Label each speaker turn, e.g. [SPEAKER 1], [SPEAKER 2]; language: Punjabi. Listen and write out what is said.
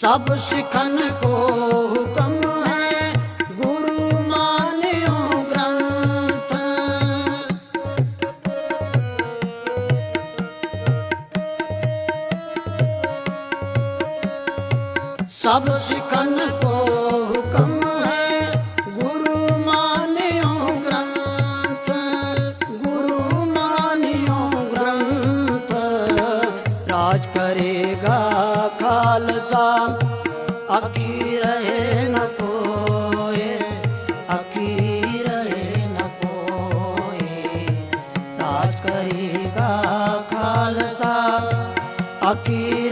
[SPEAKER 1] ਸਭ ਸਿਖਨ ਕੋ ਹੁਕਮ ਹੈ ਗੁਰੂ ਮਾਨਿਓ ਗ੍ਰੰਥ। ਸਭ ਸਿਖਨ ਕੋ ਰਾਜ ਕਰੇਗਾ ਖਾਲਸਾ। ਅਕੀ ਰਹੇ ਨ ਕੋਏ, ਅਕੀ ਰਹੇ ਨ ਕੋਏ। ਰਾਜ ਕਰੇਗਾ ਖਾਲਸਾ, ਅਕੀ